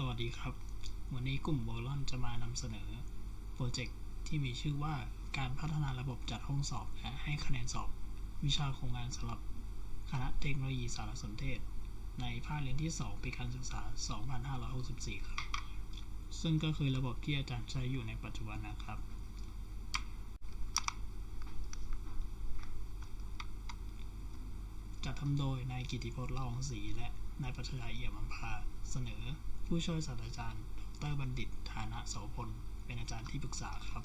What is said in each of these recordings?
สวัสดีครับ วันนี้กลุ่มโบลอนจะมานำเสนอ โปรเจกต์ที่มีชื่อว่าการพัฒนาระบบจัดห้องสอบและให้คะแนนสอบ วิชาโครงงานสำหรับคณะเทคโนโลยีสารสนเทศ ในภาคเรียนที่ 2 ปีการศึกษา 2564 ครับ ซึ่งก็คือระบบที่อาจารย์ใช้อยู่ในปัจจุบันนะครับ จัดทำโดยนายกิติพจน์ล่องศรีและนายปัชญาเอี่ยมอัมพาเสนอ ผู้ช่วยศาสตราจารย์ ดรบัณฑิต ฐานะโสพล เป็นอาจารย์ที่ปรึกษาครับ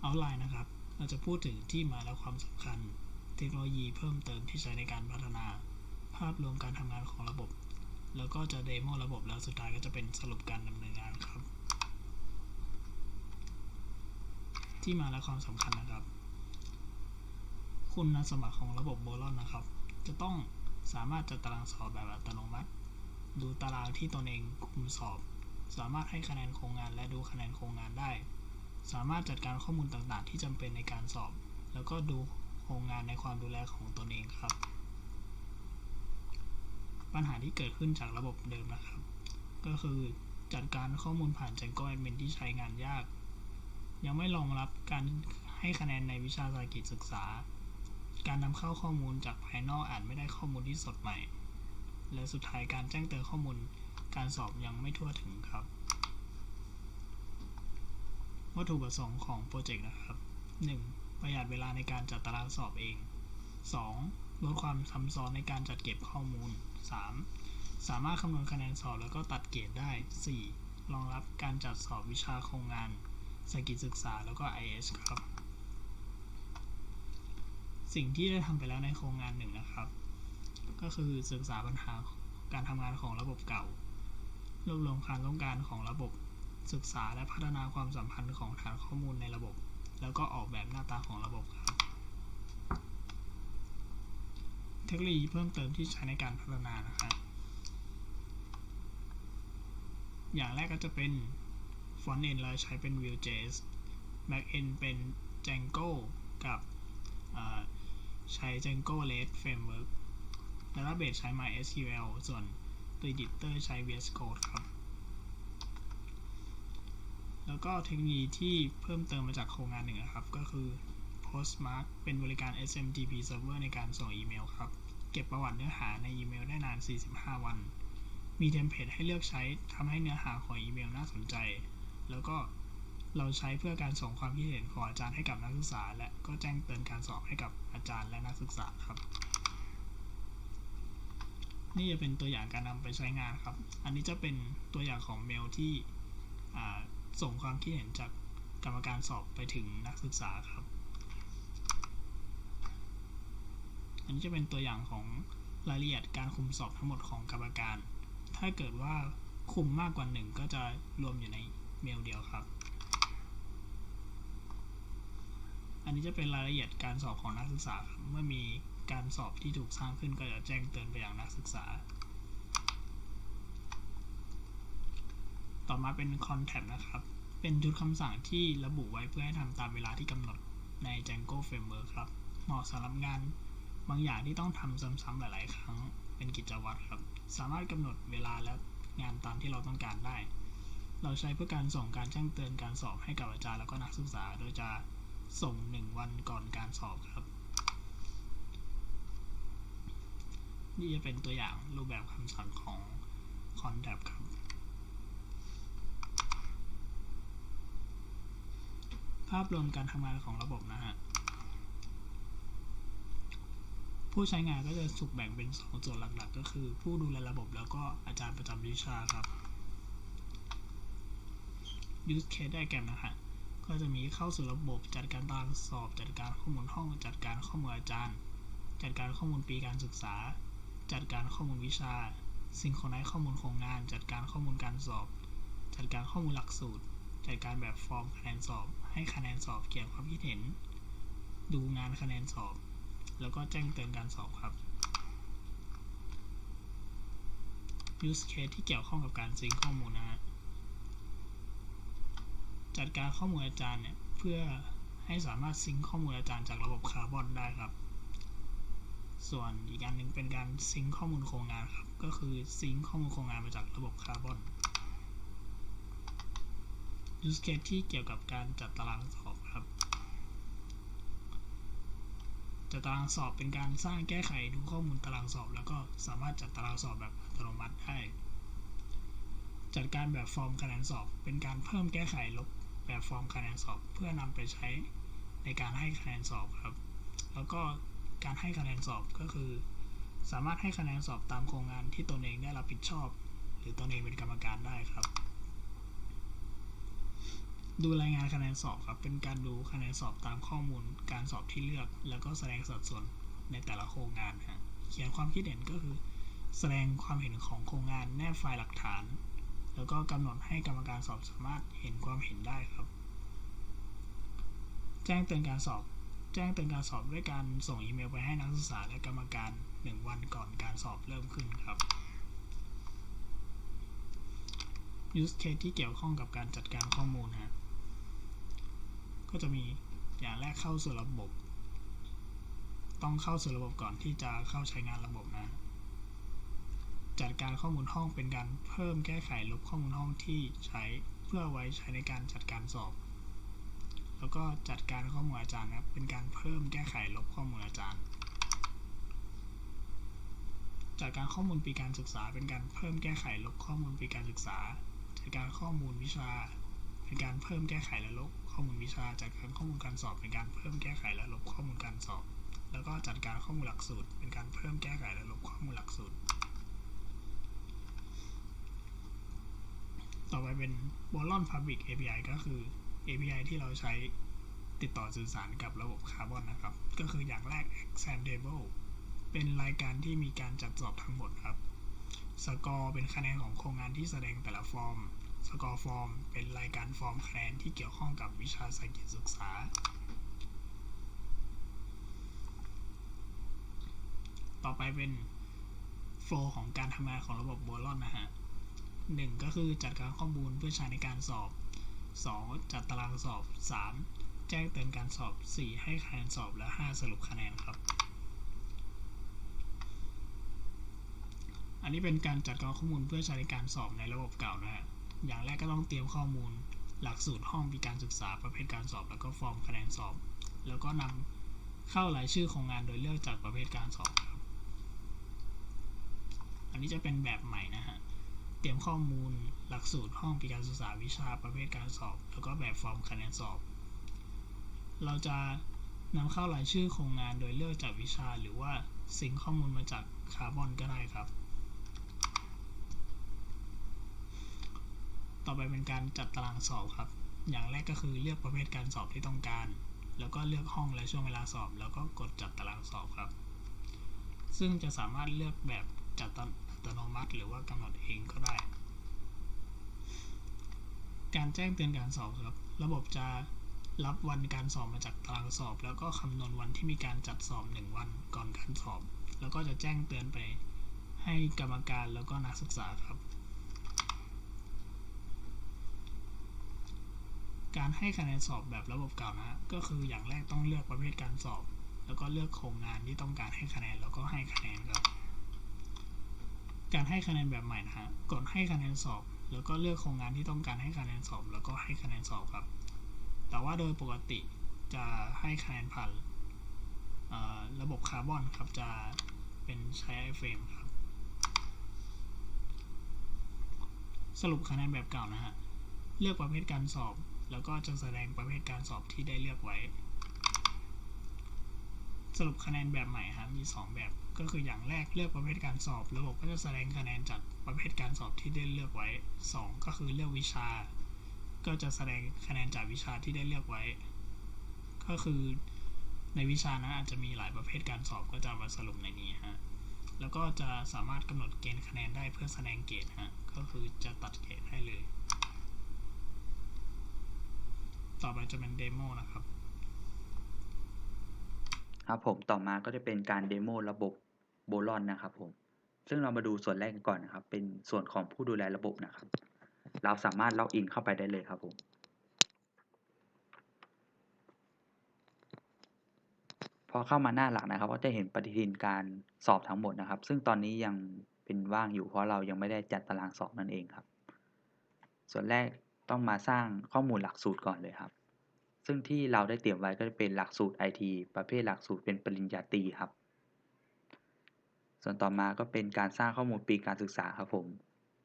เอาไลน์นะครับ เราจะพูดถึงที่มาและความสำคัญ เทคโนโลยีเพิ่มเติมที่ใช้ในการพัฒนา ภาพรวมการทำงานของระบบ แล้วก็จะเดโมระบบแล้วสุดท้ายก็จะเป็นสรุปการดำเนินงานครับ ที่มาและความสำคัญนะครับ คุณสมบัติของระบบโบลอนนะครับ จะต้อง สามารถจัดตารางสอบแบบอัตโนมัติ ดูตารางที่ตนเองคุมสอบ สามารถให้คะแนนโครงงานและดูคะแนนโครงงานได้ สามารถจัดการข้อมูลต่างๆ ที่จำเป็นในการสอบ แล้วก็ดูโครงงานในความดูแลของตนเองครับ ปัญหาที่เกิดขึ้นจากระบบเดิมนะครับ ก็คือจัดการข้อมูลผ่าน Django Admin ที่ใช้งานยาก ยังไม่รองรับการให้คะแนนในวิชาสาหกิจศึกษา การนำเข้าข้อมูลจากภายนอกอาจไม่ได้ข้อมูลที่สดใหม่ และสุดท้ายการแจ้งเตือนข้อมูลการสอบยังไม่ทั่วถึงครับ วัตถุประสงค์ของโปรเจกต์นะครับ 1. ประหยัดเวลาในการจัดตารางสอบเอง 2. ลดความซับซ้อนในการจัดเก็บข้อมูล 3. สามารถคำนวณคะแนนสอบแล้วก็ตัดเกรดได้ 4. รองรับการจัดสอบวิชาโครงงานสกิจศึกษาแล้วก็ IS ครับ สิ่งที่ได้ทำไปแล้วในโครงงานหนึ่งนะครับ ก็คือศึกษาปัญหาการทำงานของระบบเก่ารวบรวมความต้องการของระบบ ศึกษาและพัฒนาความสัมพันธ์ของฐานข้อมูลในระบบ แล้วก็ออกแบบหน้าตาของระบบครับ เทคโนโลยีเพิ่มเติมที่ใช้ในการพัฒนานะครับ อย่างแรกก็จะเป็น Front End เราใช้เป็น Vue.js Back End เป็น Django กับ ใช้ Django REST Framework Database ใช้ MySQL ส่วนตัว Editor ใช้ VS Code ครับ แล้วก็เทคโนโลยีที่เพิ่มเติมมาจากโครงงานหนึ่งนะครับ ก็คือ Postmark เป็นบริการ SMTP Server ในการส่งอีเมลครับ เก็บประวัติเนื้อหาในอีเมลได้นาน 45 วัน มีเทมเพลตให้เลือกใช้ทำให้เนื้อหาของอีเมลน่าสนใจ แล้วก็ เราใช้เพื่อการส่งความคิดเห็นของอาจารย์ให้กับนักศึกษา และก็แจ้งเตือนการสอบให้กับอาจารย์และนักศึกษาครับ นี่จะเป็นตัวอย่างการนำไปใช้งานครับ อันนี้จะเป็นตัวอย่างของเมลที่ส่งความคิดเห็นจากกรรมการสอบไปถึงนักศึกษาครับ อันนี้จะเป็นตัวอย่างของรายละเอียดการคุมสอบทั้งหมดของกรรมการ ถ้าเกิดว่าคุมมากกว่าหนึ่งก็จะรวมอยู่ในเมลเดียวครับ อันนี้จะเป็นรายละเอียดการสอบของนักศึกษา เมื่อมีการสอบที่ถูกสร้างขึ้นก็จะแจ้งเตือนไปยังนักศึกษา ต่อมาเป็น content นะครับ เป็นชุดคำสั่งที่ระบุไว้เพื่อให้ทำตามเวลาที่กำหนดใน Django Framework ครับ เหมาะสำหรับงานบางอย่างที่ต้องทำซ้ำๆหลาย ๆ ครั้ง เป็นกิจวัตรครับ สามารถกำหนดเวลาและงานตามที่เราต้องการได้ เราใช้เพื่อการส่งการแจ้งเตือนการสอบให้กับอาจารย์แล้วก็นักศึกษา โดยจะ ส่ง1วันก่อนการสอบครับ นี่จะเป็นตัวอย่างรูปแบบคำสั่งของ content ครับ ภาพรวมการทำงานของระบบนะฮะ ผู้ใช้งานก็จะถูกแบ่งเป็น 2 ส่วนหลักๆ ก็คือ ผู้ดูแลระบบแล้วก็อาจารย์ประจำวิชาครับ use case diagram นะฮะ ก็จะมีเข้าสู่ระบบจัดการตารางสอบ จัดการข้อมูลห้อง จัดการข้อมูลอาจารย์ จัดการข้อมูลปีการศึกษา จัดการข้อมูลวิชาซิงโครไนซ์ข้อมูลโครงงาน จัดการข้อมูลการสอบ จัดการข้อมูลหลักสูตร จัดการแบบฟอร์มคะแนนสอบ ให้คะแนนสอบเกี่ยวความคิดเห็น ดูงานคะแนนสอบ แล้วก็แจ้งเตือนการสอบครับ use case ที่เกี่ยวข้องกับการซิงข้อมูลนะฮะ จัดการข้อมูลอาจารย์เนี่ยเพื่อให้สามารถซิงข้อมูลอาจารย์จากระบบคาร์บอนได้ครับ ส่วนอีกอันหนึ่งเป็นการซิงข้อมูลโครงงานครับ ก็คือซิงข้อมูลโครงงานมาจากระบบคาร์บอน use case ที่เกี่ยวกับการจัดตารางสอบครับ จัดตารางสอบเป็นการสร้างแก้ไขดูข้อมูลตารางสอบ แล้วก็สามารถจัดตารางสอบแบบอัตโนมัติได้ จัดการแบบฟอร์มคะแนนสอบ เป็นการเพิ่มแก้ไขลบ แบบฟอร์มคะแนนสอบ เพื่อนำไปใช้ในการให้คะแนนสอบครับ แล้วก็การให้คะแนนสอบก็คือ สามารถให้คะแนนสอบตามโครงงานที่ตนเองได้รับผิดชอบ หรือตนเองเป็นกรรมการได้ครับ ดูรายงานคะแนนสอบครับ เป็นการดูคะแนนสอบตามข้อมูล การสอบที่เลือก แล้วก็แสดงสัดส่วนในแต่ละโครงงานฮะเขียนความคิดเห็นก็คือ แสดงความเห็นของโครงงานแนบไฟล์หลักฐาน แล้วก็กำหนดให้กรรมการสอบสามารถเห็นความเห็นได้ครับ แจ้งเตือนการสอบ แจ้งเตือนการสอบด้วยการส่งอีเมลไปให้นักศึกษาและกรรมการ 1 วันก่อนการสอบเริ่มขึ้นครับ use case ที่เกี่ยวข้องกับการจัดการข้อมูลฮะก็จะมีอย่างแรกเข้าสู่ระบบ ต้องเข้าสู่ระบบก่อนที่จะเข้าใช้งานระบบนะ จัดการข้อมูลห้องเป็นการเพิ่มแก้ไขลบข้อมูลห้องที่ใช้เพื่อไว้ใช้ในการจัดการสอบ แล้วก็จัดการข้อมูลอาจารย์นะครับ เป็นการเพิ่มแก้ไขลบข้อมูลอาจารย์ จัดการข้อมูลปีการศึกษา เป็นการเพิ่มแก้ไขลบข้อมูลปีการศึกษา จัดการข้อมูลวิชา เป็นการเพิ่มแก้ไขและลบข้อมูลวิชา จัดการข้อมูลการสอบ เป็นการเพิ่มแก้ไขและลบข้อมูลการสอบ แล้วก็จัดการข้อมูลหลักสูตร เป็นการเพิ่มแก้ไขและลบข้อมูลหลักสูตร ต่อไปเป็น b o l o n Public API ก็คือ API ที่เราใช้ติดต่อสื่อสารกับระบบคาร์บอนนะครับ ก็คืออย่างแรก exam table เป็นรายการที่มีการจัดสอบทั้งหมดครับ score เป็นคะแนนของโครงงานที่แสดงแต่ละฟอร์ม score form เป็นรายการฟอร์มคะแนนที่เกี่ยวข้องกับวิชาสากิจศึกษา ต่อไปเป็น flow ของการทำงานของระบบ b o l o n นะฮะ หนึ่งก็คือจัดการข้อมูลเพื่อใช้ในการสอบ 2. จัดตารางสอบ 3. แจ้งเตือนการสอบ 4. ให้คะแนนสอบ และ 5 สรุปคะแนนครับ อันนี้เป็นการจัดการข้อมูลเพื่อใช้ในการสอบในระบบเก่านะฮะ อย่างแรกก็ต้องเตรียมข้อมูล หลักสูตรห้องปีการศึกษาประเภทการสอบ แล้วก็ฟอร์มคะแนนสอบ แล้วก็นำเข้ารายชื่อโครงงานโดยเลือกจากประเภทการสอบครับ อันนี้จะเป็นแบบใหม่นะฮะ เตรียมข้อมูลหลักสูตรห้องปีการศึกษาวิชาประเภทการสอบ แล้วก็แบบฟอร์มคะแนนสอบ เราจะนำเข้ารายชื่อโครงงานโดยเลือกจากวิชาหรือว่าสิ่งข้อมูลมาจากคาร์บอนก็ได้ครับ ต่อไปเป็นการจัดตารางสอบครับ อย่างแรกก็คือเลือกประเภทการสอบที่ต้องการ แล้วก็เลือกห้องและช่วงเวลาสอบ แล้วก็กดจัดตารางสอบครับ ซึ่งจะสามารถเลือกแบบจัดอั ตโนมัติ หรือว่ากำหนดเองก็ได้ การแจ้งเตือนการสอบครับ ระบบจะรับวันการสอบมาจากตารางสอบ แล้วก็คำนวณวันที่มีการจัดสอบ 1 วันก่อนการสอบ แล้วก็จะแจ้งเตือนไปให้กรรมการแล้วก็นักศึกษาครับ การให้คะแนนสอบแบบระบบเก่านะ ก็คืออย่างแรกต้องเลือกประเภทการสอบ แล้วก็เลือกโครงงานที่ต้องการให้คะแนนแล้วก็ให้คะแนนครับ การให้คะแนนแบบใหม่นะฮะกดให้คะแนนสอบ แล้วก็เลือกโครงงานที่ต้องการให้คะแนนสอบ แล้วก็ให้คะแนนสอบครับ แต่ว่าโดยปกติจะให้คะแนนผ่านระบบคาร์บอนครับจะเป็นใช้ iframe ครับ สรุปคะแนนแบบเก่านะฮะ เลือกประเภทการสอบ แล้วก็จะแสดงประเภทการสอบที่ได้เลือกไว้ สรุปคะแนนแบบใหม่ครับมี 2 แบบ ก็คืออย่างแรกเลือกประเภทการสอบ ระบบก็จะแสดงคะแนนจากประเภทการสอบที่ได้เลือกไว้ 2 ก็คือเลือกวิชา ก็จะแสดงคะแนนจากวิชาที่ได้เลือกไว้ ก็คือในวิชานั้นอาจจะมีหลายประเภทการสอบก็จะมาสรุปในนี้ฮะแล้วก็จะสามารถกำหนดเกณฑ์คะแนนได้เพื่อแสดงเกรดฮะก็คือจะตัดเกรดให้เลย ต่อไปจะเป็นเดโมนะครับครับผมต่อมาก็จะเป็นการเดโมระบบ โบลอนนะครับผมซึ่งเรามาดูส่วนแรกก่อนนะครับ เป็นส่วนของผู้ดูแลระบบนะครับ เราสามารถล็อกอินเข้าไปได้เลยครับผมพอเข้ามาหน้าหลักนะครับ ก็จะเห็นปฏิทินการสอบทั้งหมดนะครับ ซึ่งตอนนี้ยังเป็นว่างอยู่เพราะเรายังไม่ได้จัดตารางสอบนั่นเองครับ ส่วนแรกต้องมาสร้างข้อมูลหลักสูตรก่อนเลยครับ ซึ่งที่เราได้เตรียมไว้ก็จะเป็นหลักสูตร IT ประเภทหลักสูตรเป็นปริญญาตรีครับ ส่วนต่อมาก็เป็นการสร้างข้อมูลปีการศึกษาครับผม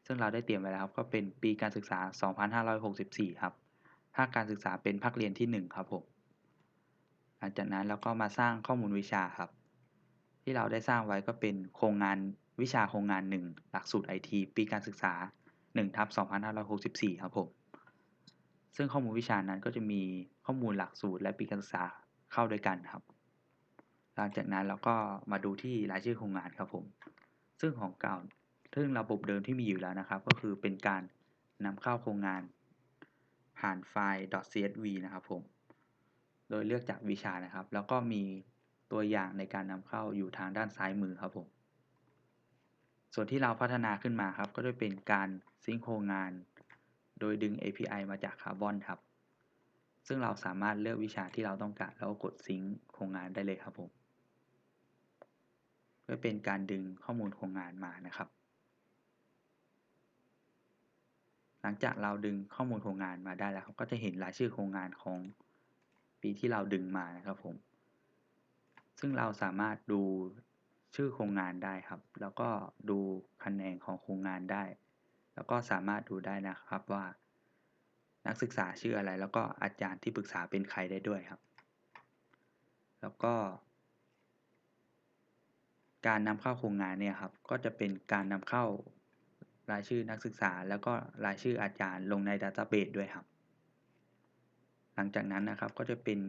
ซึ่งเราได้เตรียมไว้แล้วครับก็เป็นปีการศึกษา 2564 ครับ ภาคการศึกษาเป็นภาคเรียนที่ 1 ครับผม หลังจากนั้นเราก็มาสร้างข้อมูลวิชาครับ ที่เราได้สร้างไว้ก็เป็นโครงงานวิชาโครงงาน 1 หลักสูตร IT ปีการศึกษา1ทับ2564 ครับผม ซึ่งข้อมูลวิชานั้นก็จะมีข้อมูลหลักสูตรและปีการศึกษาเข้าด้วยกันครับ หลังจากนั้นเราก็มาดูที่รายชื่อโครงงานครับผม ซึ่งของเก่าซึ่งระบบเดิมที่มีอยู่แล้วนะครับ ก็คือเป็นการนำเข้าโครงงาน ผ่านไฟล์ .csv นะครับผม โดยเลือกจากวิชานะครับ แล้วก็มีตัวอย่างในการนำเข้าอยู่ทางด้านซ้ายมือครับผม ส่วนที่เราพัฒนาขึ้นมาครับ ก็จะเป็นการซิงค์โครงงาน โดยดึง API มาจาก Carbon ครับซึ่งเราสามารถเลือกวิชาที่เราต้องการแล้วกดซิงค์โครงงานได้เลยครับผม พื่อเป็นการดึงข้อมูลโครงงานมานะครับ หลังจากเราดึงข้อมูลโครงงานมาได้แล้วก็จะเห็นรายชื่อโครงงานของปีที่เราดึงมานะครับผม ซึ่งเราสามารถดูชื่อโครงงานได้ครับ แล้วก็ดูคะแนนของโครงงานได้ แล้วก็สามารถดูได้นะครับว่า นักศึกษาชื่ออะไร แล้วก็อาจารย์ที่ปรึกษาเป็นใครได้ด้วยครับ แล้วก็ การนำเข้าโครงงานเนี่ยครับก็จะเป็นการนำเข้ารายชื่อนักศึกษา แล้วก็รายชื่ออาจารย์ลงในดัตต้าเบสด้วยครับ หลังจากนั้นนะครับก็จะเป็น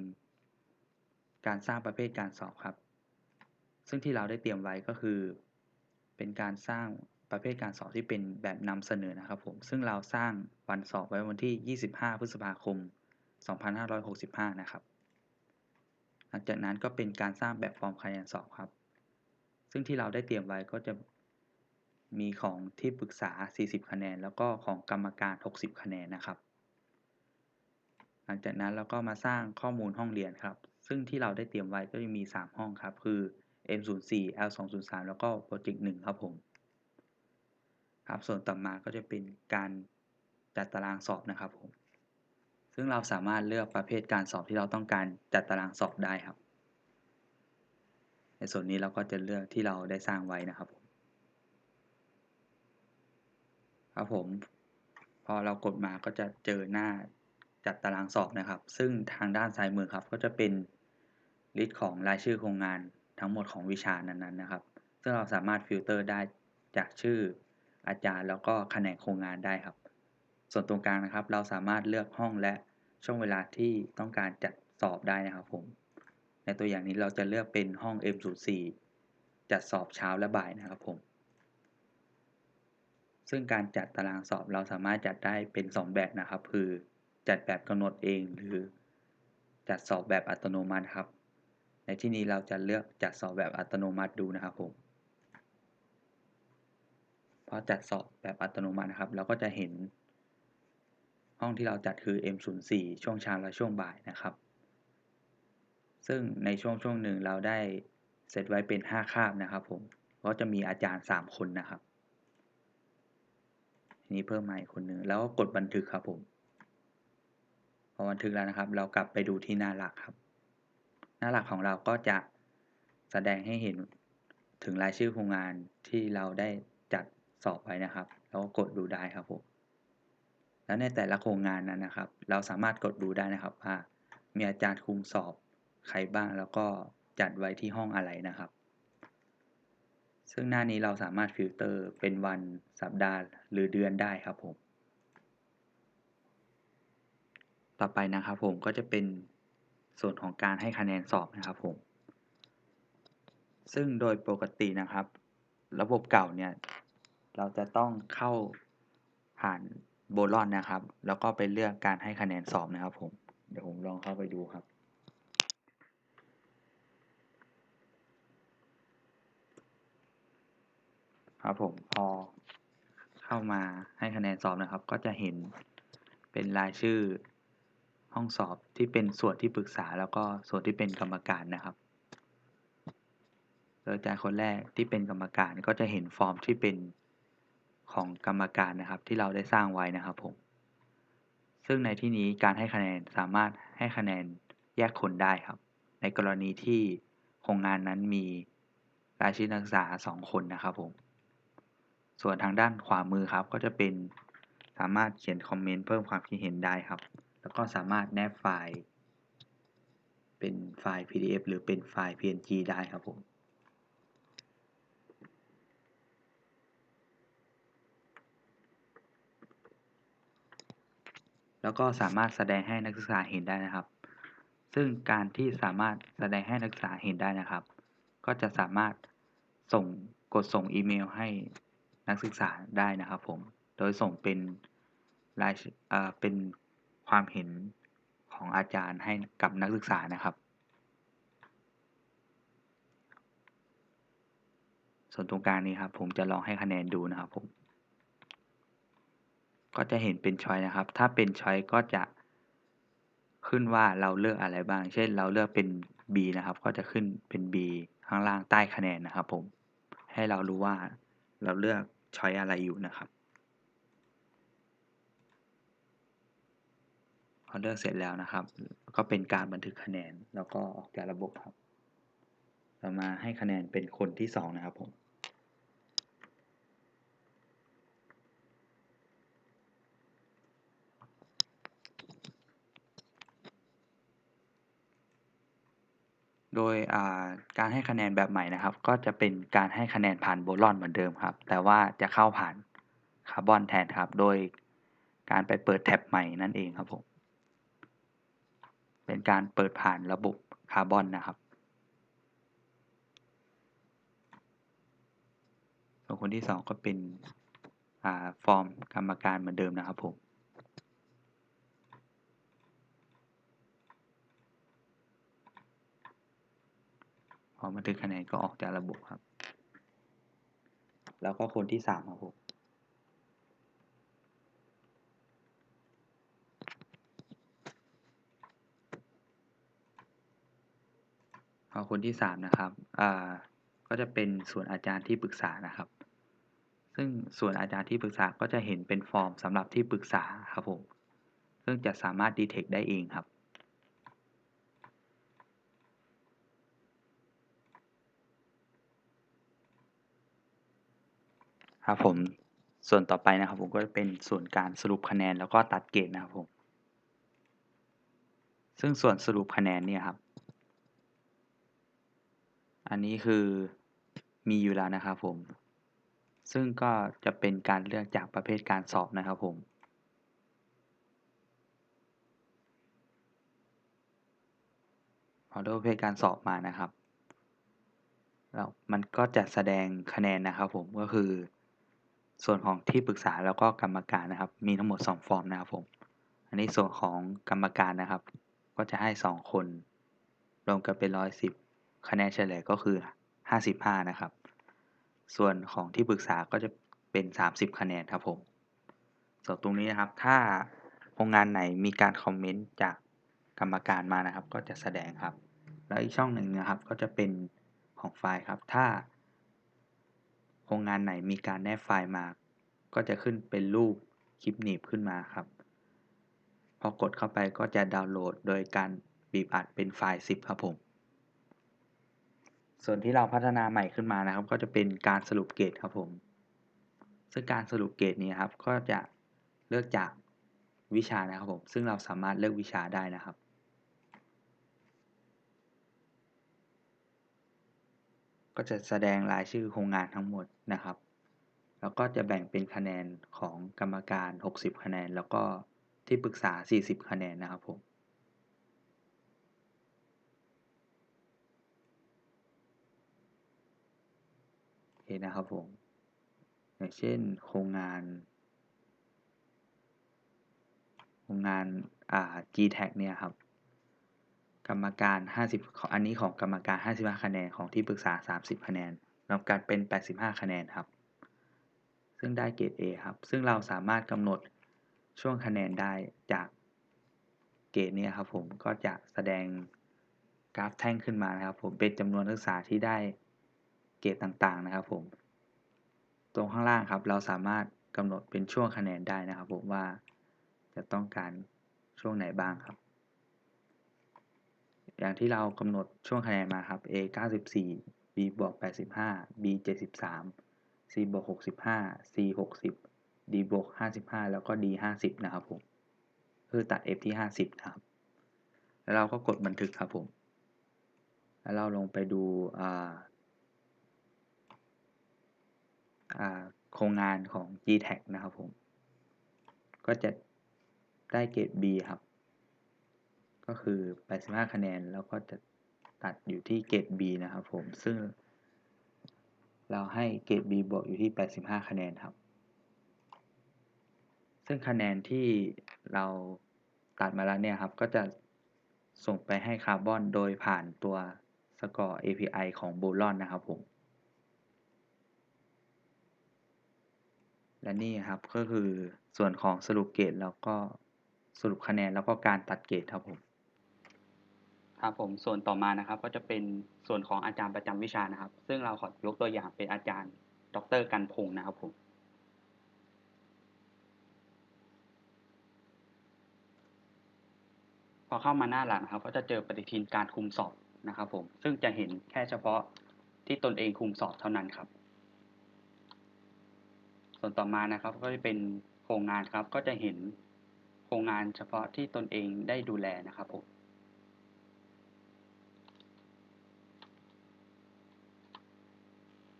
การสร้างประเภทการสอบครับ ซึ่งที่เราได้เตรียมไว้ก็คือ เป็นการสร้างประเภทการสอบที่เป็นแบบนำเสนอนะครับผม ซึ่งเราสร้างวันสอบไว้วันที่ 25 พฤษภาคม 2565 นะครับ หลังจากนั้นก็เป็นการสร้างแบบฟอร์มคะแนนสอบครับ ซึ่งที่เราได้เตรียมไว้ก็จะมีของที่ปรึกษา 40 คะแนน แล้วก็ของกรรมการ 60 คะแนนนะครับ หลังจากนั้นเราก็มาสร้างข้อมูลห้องเรียนครับ ซึ่งที่เราได้เตรียมไว้ก็จะมี 3 ห้องครับ คือ M04 L203 แล้วก็ Project 1 ครับผม ครับ ส่วนต่อมาก็จะเป็นการจัดตารางสอบนะครับผม ซึ่งเราสามารถเลือกประเภทการสอบที่เราต้องการจัดตารางสอบได้ครับ ส่วนนี้เราก็จะเลือกที่เราได้สร้างไว้นะครับผมครับผม พอเรากดมาก็จะเจอหน้าจัดตารางสอบนะครับ ซึ่งทางด้านซ้ายมือครับก็จะเป็นลิสต์ของรายชื่อโครงงานทั้งหมดของวิชานั้นๆนะครับ ซึ่งเราสามารถฟิลเตอร์ได้จากชื่ออาจารย์แล้วก็คะแนนโครงงานได้ครับ ส่วนตรงกลางนะครับ เราสามารถเลือกห้องและช่วงเวลาที่ต้องการจัดสอบได้นะครับผม ในตัวอย่างนี้เราจะเลือกเป็นห้อง M04 จัดสอบเช้าและบ่ายนะครับผม ซึ่งการจัดตารางสอบเราสามารถจัดได้เป็น 2 แบบนะครับ คือจัดแบบกำหนดเองหรือจัดสอบแบบอัตโนมัติครับ ในที่นี้เราจะเลือกจัดสอบแบบอัตโนมัติดูนะครับผมพอจัดสอบแบบอัตโนมัตินะครับ เราก็จะเห็น ห้องที่เราจัดคือ M04 ช่วงเช้าและช่วงบ่ายนะครับ ซึ่งในช่วงช่วงหนึ่งเราได้เซตไว้เป็น 5 คาบนะครับผมก็จะมีอาจารย์ 3 คนนะครับทีนี้เพิ่มมาอีกคนหนึ่งแล้วก็กดบันทึกครับผมพอบันทึกแล้วนะครับ เรากลับไปดูที่หน้าหลักครับ หน้าหลักของเราก็จะแสดงให้เห็นถึงรายชื่อโครงงานที่เราได้จัดสอบไว้นะครับ แล้วก็กดดูได้ครับผมแล้วในแต่ละโครงงานนั้นนะครับ เราสามารถกดดูได้นะครับว่ามีอาจารย์คุมสอบ ใครบ้างแล้วก็จัดไว้ที่ห้องอะไรนะครับ ซึ่งหน้านี้เราสามารถฟิลเตอร์เป็นวันสัปดาห์หรือเดือนได้ครับผม ต่อไปนะครับผมก็จะเป็นส่วนของการให้คะแนนสอบนะครับผม ซึ่งโดยปกตินะครับ ระบบเก่าเนี่ย เราจะต้องเข้าผ่านโบลอนนะครับ แล้วก็ไปเลือกการให้คะแนนสอบนะครับผม เดี๋ยวผมลองเข้าไปดูครับ ครับผมพอเข้ามาให้คะแนนสอบนะครับ ก็จะเห็นเป็นรายชื่อห้องสอบที่เป็นส่วนที่ปรึกษาแล้วก็ส่วนที่เป็นกรรมการนะครับโดยอาจารย์คนแรกที่เป็นกรรมการก็จะเห็นฟอร์มที่เป็นของกรรมการนะครับ ที่เราได้สร้างไว้นะครับผมซึ่งในที่นี้การให้คะแนนสามารถให้คะแนนแยกคนได้ครับ ในกรณีที่โครงงานนั้นมีรายชื่อนักศึกษา 2 คนนะครับผม ส่วนทางด้านขวามือครับ ก็จะเป็นสามารถเขียนคอมเมนต์เพิ่มความคิดเห็นได้ครับ แล้วก็สามารถแนบไฟล์ เป็นไฟล์ PDF หรือเป็นไฟล์ PNG ได้ครับผมแล้วก็สามารถแสดงให้นักศึกษาเห็นได้นะครับ ซึ่งการที่สามารถแสดงให้นักศึกษาเห็นได้นะครับ ก็จะสามารถส่งกดส่งอีเมลให้ นักศึกษาได้นะครับผม โดยส่งเป็นรายอเอ่อเป็นความเห็นของอาจารย์ให้กับนักศึกษานะครับ ส่วนตรงกลางนี้ครับ ผมจะลองให้คะแนนดูนะครับผม ก็จะเห็นเป็นช้อยนะครับ ถ้าเป็นช้อยก็จะขึ้นว่าเราเลือกอะไรบ้าง เช่น เราเลือกเป็น B นะครับ ก็จะขึ้นเป็น B ข้างล่างใต้คะแนนนะครับผม ให้เรารู้ว่าเราเลือก ช้อยอะไรอยู่นะครับพอเลือกเสร็จแล้วนะครับ ก็เป็นการบันทึกคะแนนแล้วก็ออกจากระบบครับ เรามาให้คะแนนเป็นคนที่สองนะครับผม โดยการให้คะแนนแบบใหม่นะครับ ก็จะเป็นการให้คะแนนผ่านโบลอนเหมือนเดิมครับ แต่ว่าจะเข้าผ่านคาร์บอนแทนครับ โดยการไปเปิดแท็บใหม่นั่นเองครับผม เป็นการเปิดผ่านระบบคาร์บอนนะครับส่วนคนที่สองก็เป็นฟอร์มกรรมการเหมือนเดิมนะครับผม พ อบันทึกคะแนนก็ออกจากระบบครับ แล้วก็คนที่สามครับผมพอคนที่สามนะครับ อ่า ก็จะเป็นส่วนอาจารย์ที่ปรึกษานะครับ ซึ่งส่วนอาจารย์ที่ปรึกษาก็จะเห็นเป็นฟอร์มสำหรับที่ปรึกษาครับผม ซึ่งจะสามารถดีเทคได้เองครับ ครับผม ส่วนต่อไปนะครับผมก็จะเป็นส่วนการสรุปคะแนนแล้วก็ตัดเกรดนะครับผม ซึ่งส่วนสรุปคะแนนเนี่ยครับ อันนี้คือมีอยู่แล้วนะครับผม ซึ่งก็จะเป็นการเลือกจากประเภทการสอบนะครับผมพอได้ประเภทการสอบมานะครับแล้วมันก็จะแสดงคะแนนนะครับผมก็คือ ส่วนของที่ปรึกษาแล้วก็กรรมการนะครับ มีทั้งหมด 2 ฟอร์มนะครับผม อันนี้ส่วนของกรรมการนะครับ ก็จะให้ 2 คน รวมกันเป็น 110 คะแนนเฉลี่ยก็คือ 55 นะครับ ส่วนของที่ปรึกษาก็จะเป็น 30 คะแนนครับผมส่วนตรงนี้นะครับ ถ้าโครงงานไหนมีการคอมเมนต์จากกรรมการมานะครับ ก็จะแสดงครับ แล้วอีกช่องหนึ่งนะครับ ก็จะเป็นของไฟล์ครับ ถ้า โครงงานไหนมีการแนบไฟล์มา ก็จะขึ้นเป็นรูปคลิปหนีบขึ้นมาครับ พอกดเข้าไปก็จะดาวน์โหลด โดยการบีบอัดเป็นไฟล์ zip ครับผม ส่วนที่เราพัฒนาใหม่ขึ้นมานะครับ ก็จะเป็นการสรุปเกรดครับผม ซึ่งการสรุปเกรดนี้ครับ ก็จะเลือกจากวิชานะครับผม ซึ่งเราสามารถเลือกวิชาได้นะครับก็จะแสดงรายชื่อโครงงานทั้งหมด นะครับ แล้วก็จะแบ่งเป็นคะแนนของกรรมการ 60 คะแนน แล้วก็ที่ปรึกษา 40 คะแนนนะครับผมโอเคนะครับผม อย่างเช่นโครงงานโครงงานอ่า GTAG เนี่ยครับกรรมการ 50ของอันนี้ของกรรมการ 55 คะแนน ของที่ปรึกษา 30 คะแนน รวมกันเป็น 85 คะแนนครับ ซึ่งได้เกรด A ครับ ซึ่งเราสามารถกำหนดช่วงคะแนนได้จากเกรดเนี่ยครับผมก็จะแสดงกราฟแท่งขึ้นมานะครับ ผมเป็นจำนวนนักศึกษาที่ได้เกรดต่างๆนะครับผม ตรงข้างล่างครับ เราสามารถกำหนดเป็นช่วงคะแนนได้นะครับ ผมว่าจะต้องการช่วงไหนบ้างครับ อย่างที่เรากำหนดช่วงคะแนนมาครับ A 94 B บวก85 B 73 C บวก65 C 60 D บวก55 แล้วก็ D 50นะครับผมคือตัด F ที่ 50นะครับ แล้วเราก็กดบันทึกครับผม แล้วเราลงไปดูโครงงานของ GTAG นะครับผม ก็จะได้เกรด B ครับ ก็คือ 85 คะแนน แล้วก็จะ ตัดอยู่ที่เกรด B นะครับผม ซึ่ง เราให้เกรด B บวกอยู่ที่ 85 คะแนนครับ ซึ่งคะแนนที่เราตัดมาแล้วเนี่ยครับ ก็จะส่งไปให้คาร์บอนโดยผ่านตัวสกอร์ API ของ Boolon นะครับผม และนี่ครับก็คือส่วนของสรุปเกรดแล้วก็สรุปคะแนนแล้วก็การตัดเกรดครับผม ครับผมส่วนต่อมานะครับก็จะเป็นส่วนของอาจารย์ประจำวิชานะครับ ซึ่งเราขอยกตัวอย่างเป็นอาจารย์ ดรกันพงศ์นะครับผมพอเข้ามาหน้าหลังนะครับ ก็จะเจอปฏิทินการคุมสอบนะครับ ผมซึ่งจะเห็นแค่เฉพาะที่ตนเองคุมสอบเท่านั้นครับ ส่วนต่อมานะครับก็จะเป็นโครงงานครับก็จะเห็นโครงงานเฉพาะที่ตนเองได้ดูแลนะครับผม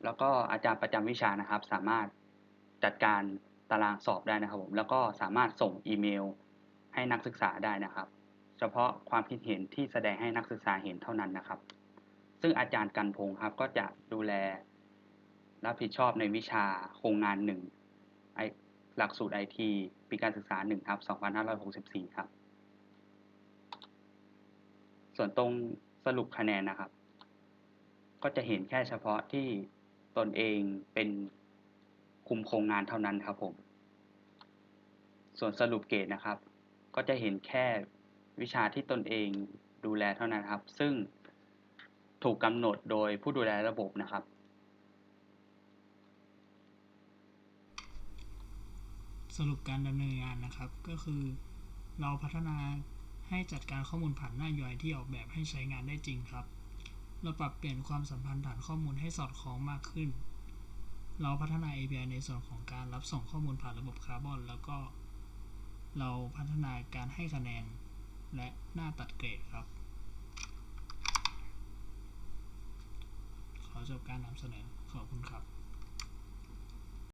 แล้วก็อาจารย์ประจำวิชานะครับ สามารถจัดการตารางสอบได้นะครับผมแล้วก็สามารถส่งอีเมล ให้นักศึกษาได้นะครับ เฉพาะความคิดเห็นที่แสดงให้นักศึกษาเห็นเท่านั้นนะครับ ซึ่งอาจารย์กันพงศ์ครับก็จะดูแลรับผิดชอบในวิชาโครงงานหนึ่งไอหลักสูตรไอทีปีการศึกษาหนึ่งครับ2564 ครับ ส่วนตรงสรุปคะแนนนะครับ ก็จะเห็นแค่เฉพาะที่ ตนเองเป็นคุมโครงงานเท่านั้นครับผม ส่วนสรุปเกรดนะครับ ก็จะเห็นแค่วิชาที่ตนเองดูแลเท่านั้นครับ ซึ่งถูกกำหนดโดยผู้ดูแลระบบนะครับสรุปการดำเนินงานนะครับ ก็คือเราพัฒนาให้จัดการข้อมูลผ่านหน้า UI ที่ออกแบบให้ใช้งานได้จริงครับ เราปรับเปลี่ยนความสัมพันธ์ฐานข้อมูลให้สอดคล้องมากขึ้น เราพัฒนา API ในส่วนของการรับส่งข้อมูลผ่านระบบคาร์บอน แล้วก็เราพัฒนาการให้คะแนน และหน้าตัดเกรดครับ ขอจบการนำเสนอขอบคุณครับ